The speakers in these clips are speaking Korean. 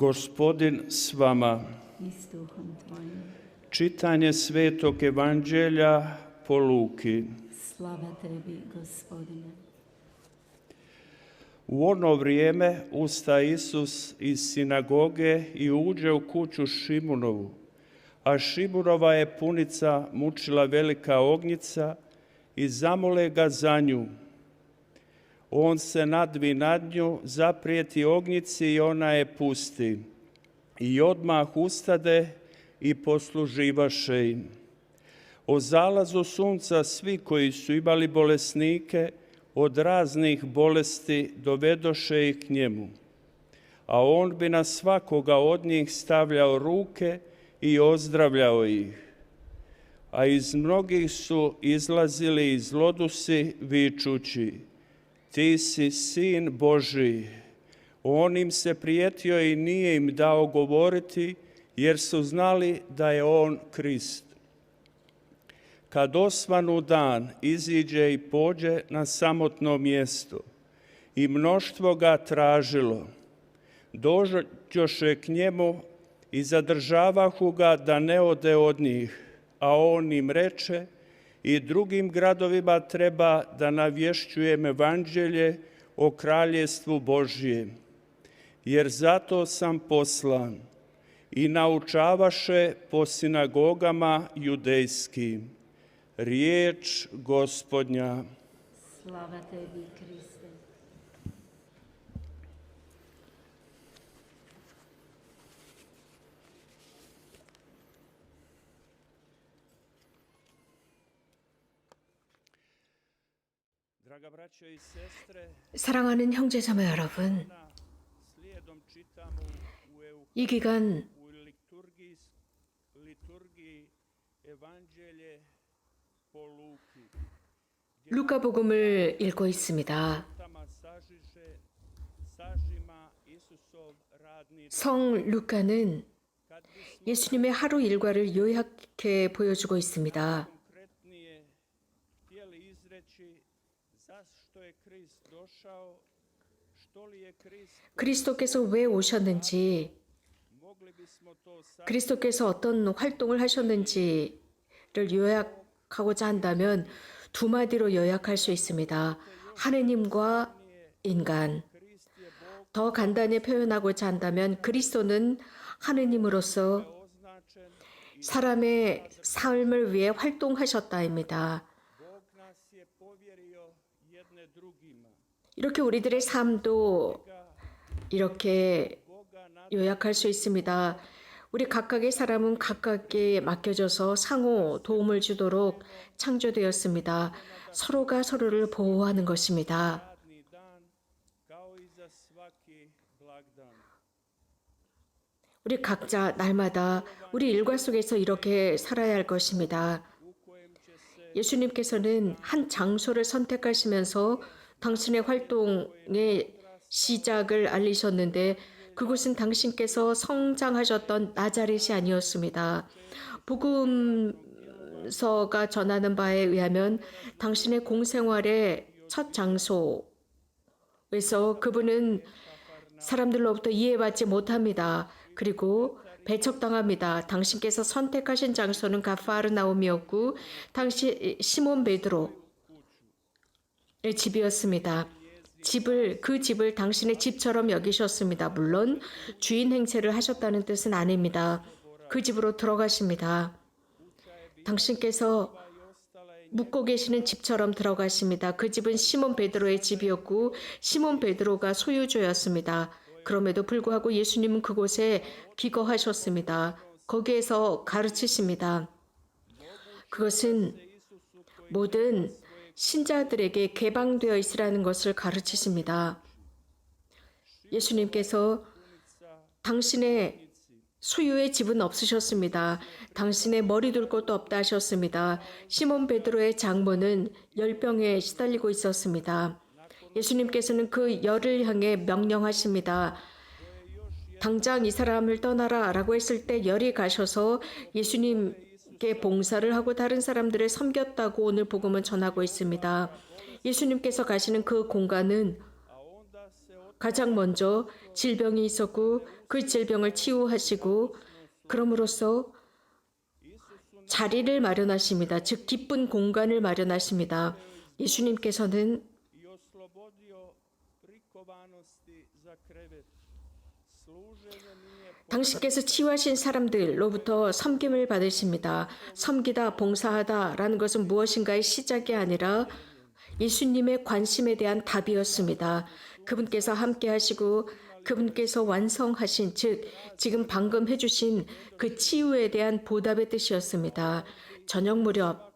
Gospodin s vama. Čitanje Svetog Evanđelja po Luki. Slava tebi, gospodine. U ono vrijeme usta Isus iz sinagoge i uđe u kuću Šimunovu, a Šimunova je punica mučila velika ognjica i zamole ga za nju. On se nadvi nad nju, zaprijeti ognjici i ona je pusti. I odmah ustade i posluživaše im. O zalazu sunca svi koji su imali bolesnike od raznih bolesti dovedoše ih k njemu. A on bi na svakoga od njih stavljao ruke i ozdravljao ih. A iz mnogih su izlazili iz lodusi vičući, ti si sin Boži. On im se prijetio i nije im dao govoriti, jer su znali da je on Krist. Kad osvanu dan, iziđe i pođe na samotno mjesto i mnoštvo ga tražilo. Dođoše k njemu i zadržavahu ga da ne ode od njih, a on im reče i drugim gradovima treba da navješćujem evanđelje o kraljestvu Božjem, jer zato sam poslan i naučavaše po sinagogama judejskim. Riječ gospodnja. Slava tebi, Kriste. 사랑하는 형제 자매 여러분, čitamo u, eu, 이 기간. 루카복음을 읽고 있습니다. 성 루카는 예수님의 하루 일과를 요약해 보여주고 있습니다. 그리스도께서 왜 오셨는지, 그리스도께서 어떤 활동을 하셨는지를 요약하고자 한다면 두 마디로 요약할 수 있습니다. 하느님과 인간. 더 간단히 표현하고자 한다면 그리스도는 하느님으로서 사람의 삶을 위해 활동하셨다입니다. 이렇게 우리들의 삶도 이렇게 요약할 수 있습니다. 우리 각각의 사람은 각각에 맡겨져서 상호 도움을 주도록 창조되었습니다. 서로가 서로를 보호하는 것입니다. 우리 각자 날마다 우리 일과 속에서 이렇게 살아야 할 것입니다. 예수님께서는 한 장소를 선택하시면서 당신의 활동의 시작을 알리셨는데 그곳은 당신께서 성장하셨던 나자렛이 아니었습니다. 복음서가 전하는 바에 의하면 당신의 공생활의 첫 장소에서 그분은 사람들로부터 이해받지 못합니다. 그리고 배척당합니다. 당신께서 선택하신 장소는 가파르나움이었고 당시 시몬 베드로의 집이었습니다. 집을 그 집을 당신의 집처럼 여기셨습니다. 물론 주인 행세를 하셨다는 뜻은 아닙니다. 그 집으로 들어가십니다. 당신께서 묵고 계시는 집처럼 들어가십니다. 그 집은 시몬 베드로의 집이었고 시몬 베드로가 소유주였습니다. 그럼에도 불구하고 예수님은 그곳에 기거하셨습니다. 거기에서 가르치십니다. 그것은 모든 신자들에게 개방되어 있으라는 것을 가르치십니다. 예수님께서 당신의 소유의 집은 없으셨습니다. 당신의 머리 둘 곳도 없다 하셨습니다. 시몬 베드로의 장모는 열병에 시달리고 있었습니다. 예수님께서는 그 열을 향해 명령하십니다. 당장 이 사람을 떠나라 라고 했을 때 열이 가셔서 예수님 께 봉사를 하고 다른 사람들을 섬겼다고 오늘 복음은 전하고 있습니다. 예수님께서 가시는 그 공간은 가장 먼저 질병이 있었고 그 질병을 치유하시고 그럼으로써 자리를 마련하십니다. 즉 기쁜 공간을 마련하십니다. 예수님께서는 당신께서 치유하신 사람들로부터 섬김을 받으십니다. 섬기다, 봉사하다 라는 것은 무엇인가의 시작이 아니라 예수님의 관심에 대한 답이었습니다. 그분께서 함께 하시고 그분께서 완성하신 즉 지금 방금 해주신 그 치유에 대한 보답의 뜻이었습니다. 저녁 무렵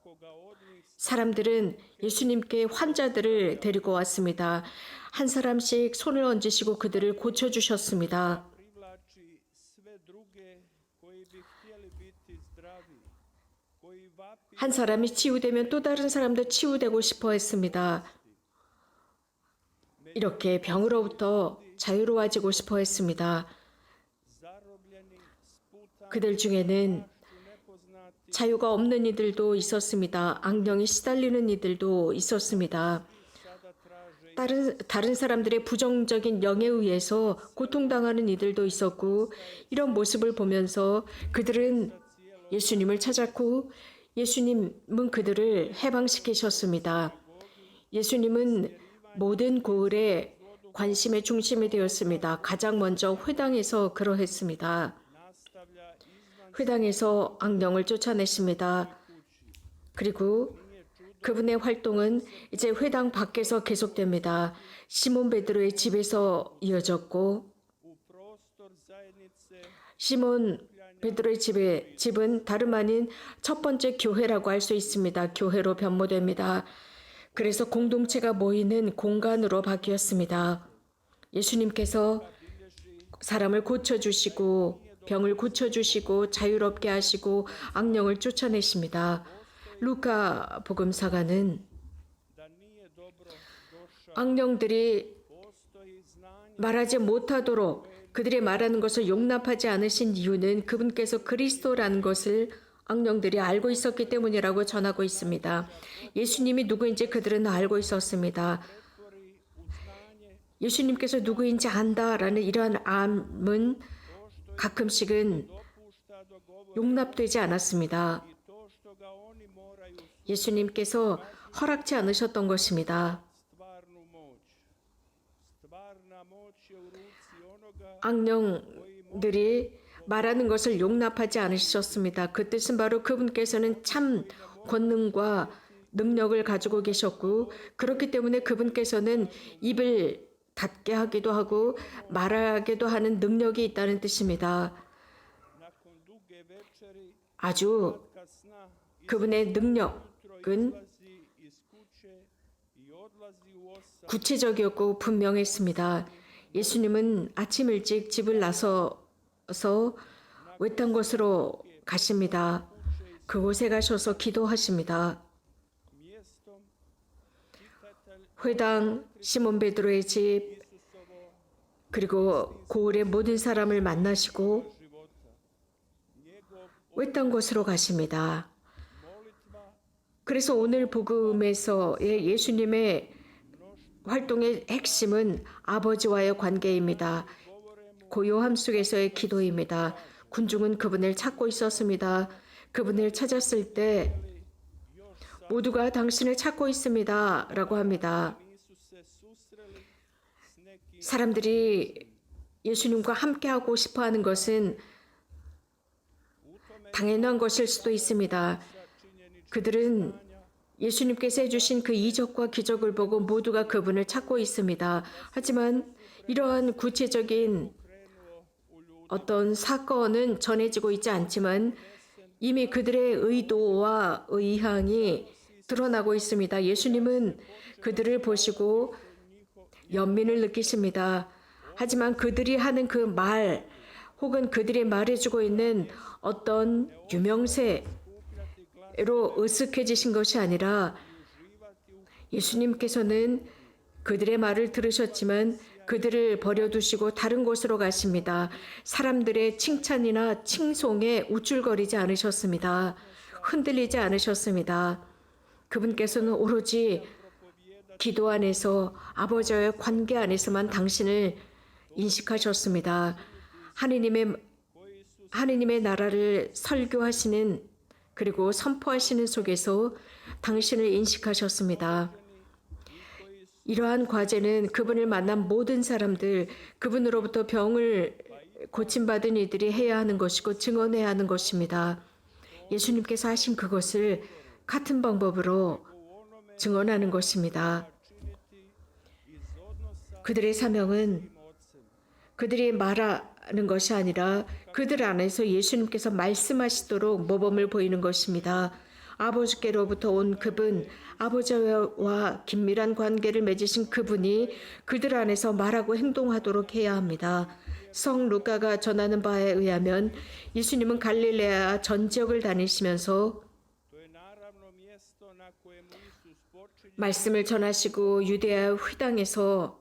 사람들은 예수님께 환자들을 데리고 왔습니다. 한 사람씩 손을 얹으시고 그들을 고쳐주셨습니다. 한 사람이 치유되면 또 다른 사람도 치유되고 싶어 했습니다. 이렇게 병으로부터 자유로워지고 싶어 했습니다. 그들 중에는 자유가 없는 이들도 있었습니다. 악령이 시달리는 이들도 있었습니다. 다른, 다른 사람들의 부정적인 영에 의해서 고통당하는 이들도 있었고, 이런 모습을 보면서 그들은 예수님을 찾았고, 예수님은 그들을 해방시키셨습니다. 예수님은 모든 고을의 관심의 중심이 되었습니다. 가장 먼저 회당에서 그러했습니다. 회당에서 악령을 쫓아내십니다. 그리고 그분의 활동은 이제 회당 밖에서 계속됩니다. 시몬 베드로의 집에서 이어졌고 시몬 베드로의 집에 집은 다름 아닌 첫 번째 교회라고 할 수 있습니다. 교회로 변모됩니다. 그래서 공동체가 모이는 공간으로 바뀌었습니다. 예수님께서 사람을 고쳐주시고 병을 고쳐주시고 자유롭게 하시고 악령을 쫓아내십니다. 루카 복음사가는. 악령들이 말하지 못하도록 그들이 말하는 것을 용납하지 않으신 이유는 그분께서 그리스도라는 것을 악령들이 알고 있었기 때문이라고 전하고 있습니다. 예수님이 누구인지 그들은 알고 있었습니다. 예수님께서 누구인지 안다라는 이러한 암은 가끔씩은 용납되지 않았습니다. 예수님께서 허락지 않으셨던 것입니다. 악령들이 말하는 것을 용납하지 않으셨습니다. 그 뜻은 바로 그분께서는 참 권능과 능력을 가지고 계셨고 그렇기 때문에 그분께서는 입을 닫게 하기도 하고 말하기도 하는 능력이 있다는 뜻입니다. 아주 그분의 능력은 구체적이었고 분명했습니다. 예수님은 아침 일찍 집을 나서서 외딴 곳으로 가십니다. 그곳에 가셔서 기도하십니다. 회당, 시몬 베드로의 집, 그리고 고을의 모든 사람을 만나시고 외딴 곳으로 가십니다. 그래서 오늘 복음에서의 예수님의 활동의 핵심은 아버지와의 관계입니다. 고요함 속에서의 기도입니다. 군중은 그분을 찾고 있었습니다. 그분을 찾았을 때 모두가 당신을 찾고 있습니다. 라고 합니다. 사람들이 예수님과 함께하고 싶어 하는 것은 당연한 것일 수도 있습니다. 그들은 예수님께서 해주신 그 이적과 기적을 보고 모두가 그분을 찾고 있습니다. 하지만 이러한 구체적인 어떤 사건은 전해지고 있지 않지만 이미 그들의 의도와 의향이 드러나고 있습니다. 예수님은 그들을 보시고 연민을 느끼십니다. 하지만 그들이 하는 그 말 혹은 그들이 말해주고 있는 어떤 유명세로 으쓱해지신 것이 아니라 예수님께서는 그들의 말을 들으셨지만 그들을 버려두시고 다른 곳으로 가십니다. 사람들의 칭찬이나 칭송에 우쭐거리지 않으셨습니다. 흔들리지 않으셨습니다. 그분께서는 오로지 기도 안에서 아버지와의 관계 안에서만 당신을 인식하셨습니다. 하느님의 하느님의 나라를 설교하시는 그리고 선포하시는 속에서 당신을 인식하셨습니다. 이러한 과제는 그분을 만난 모든 사람들, 그분으로부터 병을 고침받은 이들이 해야 하는 것이고 증언해야 하는 것입니다. 예수님께서 하신 그것을 같은 방법으로 증언하는 것입니다. 그들의 사명은 그들이 말하는 것이 아니라 그들 안에서 예수님께서 말씀하시도록 모범을 보이는 것입니다. 아버지께로부터 온 그분, 아버지와 긴밀한 관계를 맺으신 그분이 그들 안에서 말하고 행동하도록 해야 합니다. 성 루카가 전하는 바에 의하면 예수님은 갈릴레아 전 지역을 다니시면서 말씀을 전하시고 유대아 회당에서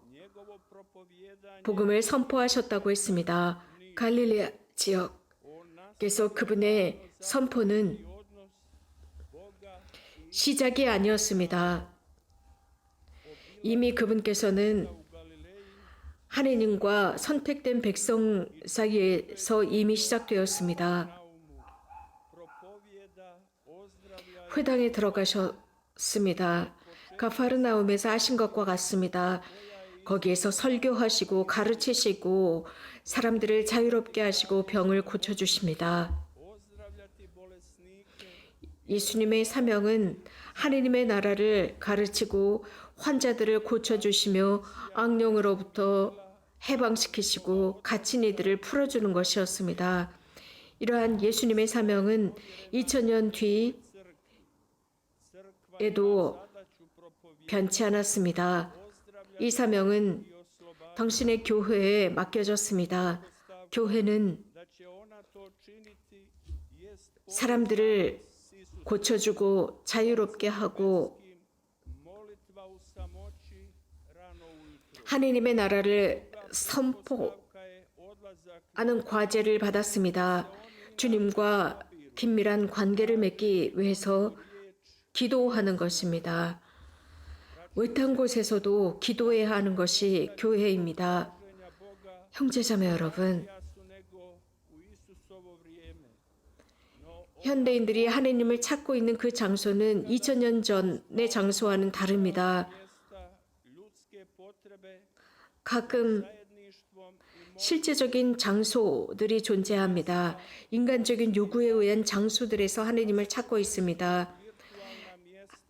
복음을 선포하셨다고 했습니다. 갈릴레아 지역. o nas 그래서 그분의 선포는 시작이 아니었습니다. 이미 그분께서는 하느님과 선택된 백성 사이에서 이미 시작되었습니다. 회당에 들어가셨습니다. 가파르나움에서 하신 것과 같습니다. 거기에서 설교하시고 가르치시고 사람들을 자유롭게 하시고 병을 고쳐 주십니다. 예수님의 사명은 하느님의 나라를 가르치고 환자들을 고쳐 주시며 악령으로부터 해방시키시고 갇힌 이들을 풀어 주는 것이었습니다. 이러한 예수님의 사명은 2000년 뒤에도 변치 않았습니다. 이 사명은 당신의 교회에 맡겨졌습니다. 교회는 사람들을 고쳐주고 자유롭게 하고 하느님의 나라를 선포하는 과제를 받았습니다. 주님과 긴밀한 관계를 맺기 위해서 기도하는 것입니다. 외딴 곳에서도 기도해야 하는 것이 교회입니다. 형제자매 여러분, 현대인들이 하느님을 찾고 있는 그 장소는 2000년 전의 장소와는 다릅니다. 가끔 실제적인 장소들이 존재합니다. 인간적인 요구에 의한 장소들에서 하느님을 찾고 있습니다.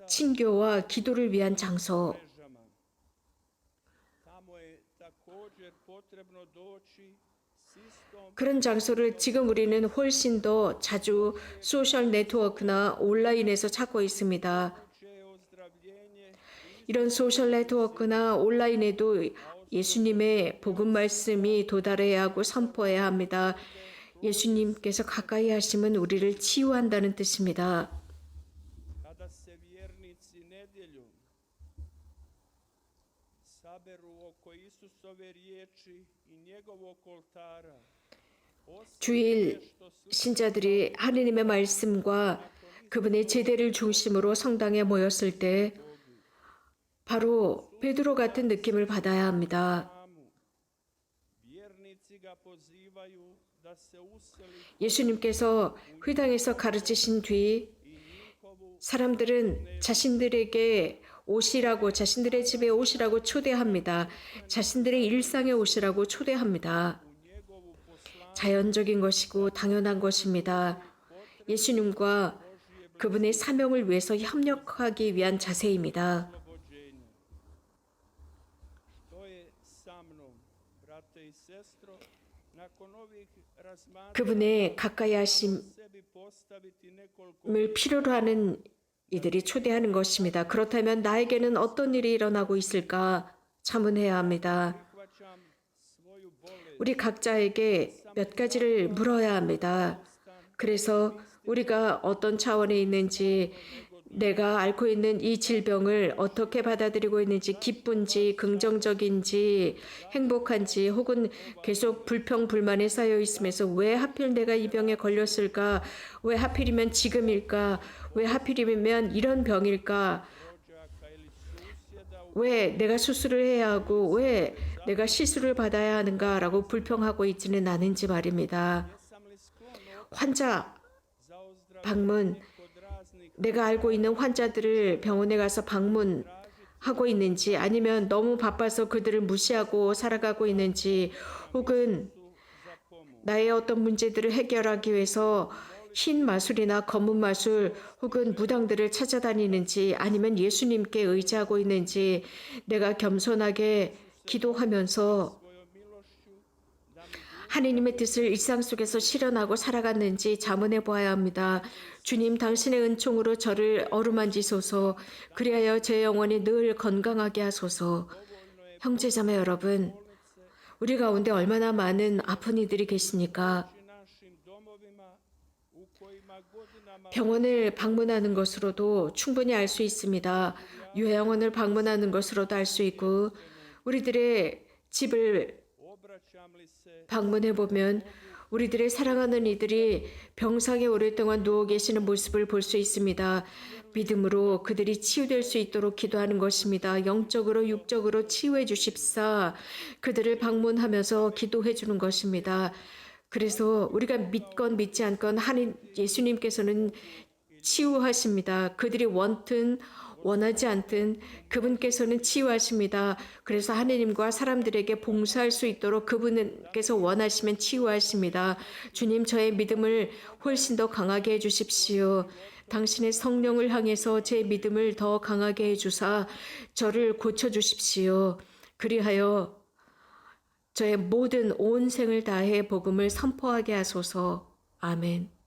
친교와 기도를 위한 장소, 그런 장소를 지금 우리는 훨씬 더 자주 소셜 네트워크나 온라인에서 찾고 있습니다. 이런 소셜 네트워크나 온라인에도 예수님의 복음 말씀이 도달해야 하고 선포해야 합니다. 예수님께서 가까이 하시면 우리를 치유한다는 뜻입니다. 주일 신자들이 하느님의 말씀과 그분의 제대를 중심으로 성당에 모였을 때 바로 베드로 같은 느낌을 받아야 합니다. 예수님께서 회당에서 가르치신 뒤 사람들은 자신들에게 오시라고 자신들의 집에 오시라고 초대합니다. 자신들의 일상에 오시라고 초대합니다. 자연적인 것이고 당연한 것입니다. 예수님과 그분의 사명을 위해서 협력하기 위한 자세입니다. 그분의 가까이 하심을 필요로 하는 이들이 초대하는 것입니다. 그렇다면 나에게는 어떤 일이 일어나고 있을까 자문해야 합니다. 우리 각자에게 몇 가지를 물어야 합니다. 그래서 우리가 어떤 차원에 있는지, 내가 앓고 있는 이 질병을 어떻게 받아들이고 있는지, 기쁜지, 긍정적인지, 행복한지, 혹은 계속 불평, 불만에 쌓여 있으면서 왜 하필 내가 이 병에 걸렸을까? 왜 하필이면 지금일까? 왜 하필이면 이런 병일까? 왜 내가 수술을 해야 하고 왜 내가 시술을 받아야 하는가라고 불평하고 있지는 않은지 말입니다. 환자 방문 내가 알고 있는 환자들을 병원에 가서 방문 하고 있는지 아니면 너무 바빠서 그들을 무시하고 살아가고 있는지 혹은. 나의 어떤 문제들을 해결하기 위해서 흰 마술이나 검은 마술 혹은 무당들을 찾아다니는지 아니면 예수님께 의지하고 있는지 내가 겸손하게 기도하면서 하느님의 뜻을 일상 속에서 실현하고 살아갔는지 자문해 보아야 합니다. 주님 당신의 은총으로 저를 어루만지소서 그리하여 제 영혼이 늘 건강하게 하소서 형제자매 여러분 우리 가운데 얼마나 많은 아픈 이들이 계십니까? 병원을 방문하는 것으로도 충분히 알 수 있습니다. 요양원을 방문하는 것으로도 알 수 있고 우리들의 집을 방문해 보면 우리들의 사랑하는 이들이 병상에 오랫동안 누워 계시는 모습을 볼 수 있습니다. 믿음으로 그들이 치유될 수 있도록 기도하는 것입니다. 영적으로 육적으로 치유해 주십사. 그들을 방문하면서 기도해 주는 것입니다. 그래서 우리가 믿건 믿지 않건 하나님 예수님께서는 치유하십니다. 그들이 원튼 원하지 않든 그분께서는 치유하십니다. 그래서 하느님과 사람들에게 봉사할 수 있도록 그분께서 원하시면 치유하십니다. 주님 저의 믿음을 훨씬 더 강하게 해 주십시오. 당신의 성령을 향해서 제 믿음을 더 강하게 해 주사 저를 고쳐 주십시오. 그리하여 저의 모든 온 생을 다해 복음을 선포하게 하소서. 아멘.